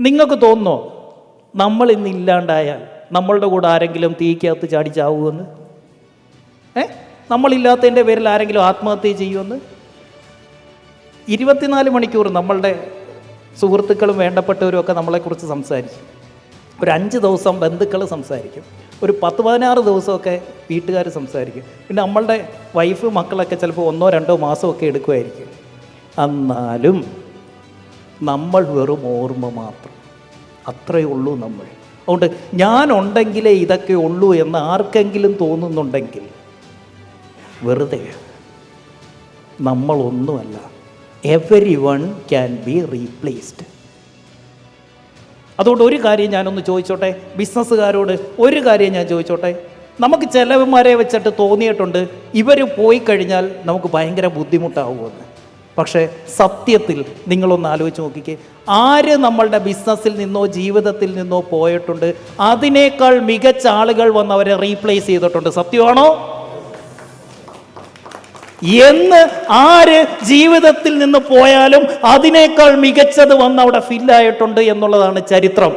നിങ്ങൾക്ക് തോന്നുന്നോ? നമ്മൾ ഇന്ന് ഇല്ലാണ്ടായാൽ നമ്മളുടെ കൂടെ ആരെങ്കിലും തീക്കകത്ത് ചാടി ചാവുമെന്ന് ഏ? നമ്മളില്ലാത്തതിന്റെ പേരിൽ ആരെങ്കിലും ആത്മഹത്യ ചെയ്യുമെന്ന് ഇരുപത്തിനാല് മണിക്കൂർ നമ്മളുടെ സുഹൃത്തുക്കളും വേണ്ടപ്പെട്ടവരും ഒക്കെ നമ്മളെക്കുറിച്ച് സംസാരിക്കും. ഒരു അഞ്ച് ദിവസം ബന്ധുക്കൾ സംസാരിക്കും. ഒരു പത്ത് പതിനാറ് ദിവസമൊക്കെ വീട്ടുകാർ സംസാരിക്കും. പിന്നെ നമ്മളുടെ വൈഫ് മക്കളൊക്കെ ചിലപ്പോൾ ഒന്നോ രണ്ടോ മാസമൊക്കെ എടുക്കുമായിരിക്കും. എന്നാലും നമ്മൾ വെറും ഓർമ്മ മാത്രം. അത്രയേ ഉള്ളൂ നമ്മൾ. അതുകൊണ്ട് ഞാനുണ്ടെങ്കിലേ ഇതൊക്കെ ഉള്ളൂ എന്ന് ആർക്കെങ്കിലും തോന്നുന്നുണ്ടെങ്കിൽ വെറുതെ നമ്മളൊന്നുമല്ല everyone can be replaced അതുകൊണ്ട് ഒരു കാര്യം ഞാനൊന്ന് ചോദിച്ചോട്ടെ? ബിസിനസ്സുകാരോട് ഒരു കാര്യം ഞാൻ ചോദിച്ചോട്ടെ? നമുക്ക് ചിലവന്മാരെ വെച്ചിട്ട് തോന്നിയിട്ടുണ്ട് ഇവർ പോയി കഴിഞ്ഞാൽ നമുക്ക് ഭയങ്കര ബുദ്ധിമുട്ടാവുമെന്ന്. പക്ഷേ സത്യത്തിൽ നിങ്ങളൊന്ന് ആലോചിച്ച് നോക്കിക്കേ. ആര് നമ്മളുടെ ബിസിനസ്സിൽ നിന്നോ ജീവിതത്തിൽ നിന്നോ പോയിട്ടുണ്ട്? അതിനേക്കാൾ മികച്ച ആളുകൾ വന്ന് അവരെ റീപ്ലേസ് ചെയ്തിട്ടുണ്ട്. സത്യമാണോ? എന്ന് ആര് ജീവിതത്തിൽ നിന്ന് പോയാലും അതിനേക്കാൾ മികച്ചത് വന്ന് അവിടെ ഫില്ലായിട്ടുണ്ട് എന്നുള്ളതാണ് ചരിത്രം.